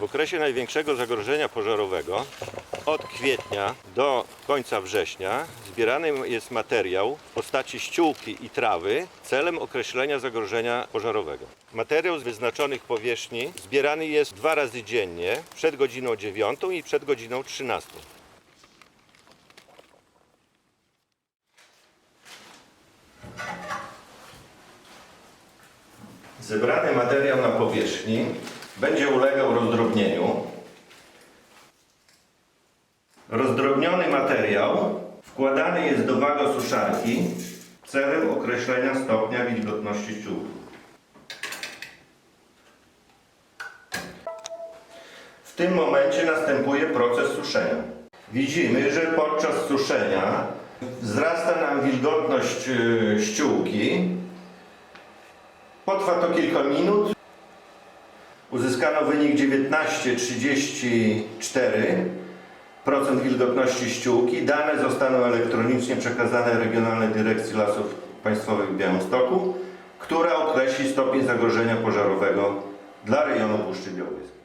W okresie największego zagrożenia pożarowego od kwietnia do końca września zbierany jest materiał w postaci ściółki i trawy celem określenia zagrożenia pożarowego. Materiał z wyznaczonych powierzchni zbierany jest dwa razy dziennie przed godziną 9 i przed godziną 13. Zebrany materiał na powierzchni będzie ulegał rozdrobnieniu. Rozdrobniony materiał wkładany jest do wagosuszarki celem określenia stopnia wilgotności ściółki. W tym momencie następuje proces suszenia. Widzimy, że podczas suszenia wzrasta nam wilgotność y, ściółki. Potrwa to kilka minut. Uzyskano wynik 19,34% wilgotności ściółki. Dane zostaną elektronicznie przekazane Regionalnej Dyrekcji Lasów Państwowych w Białymstoku, która określi stopień zagrożenia pożarowego dla rejonu Puszczy Białowieskiej.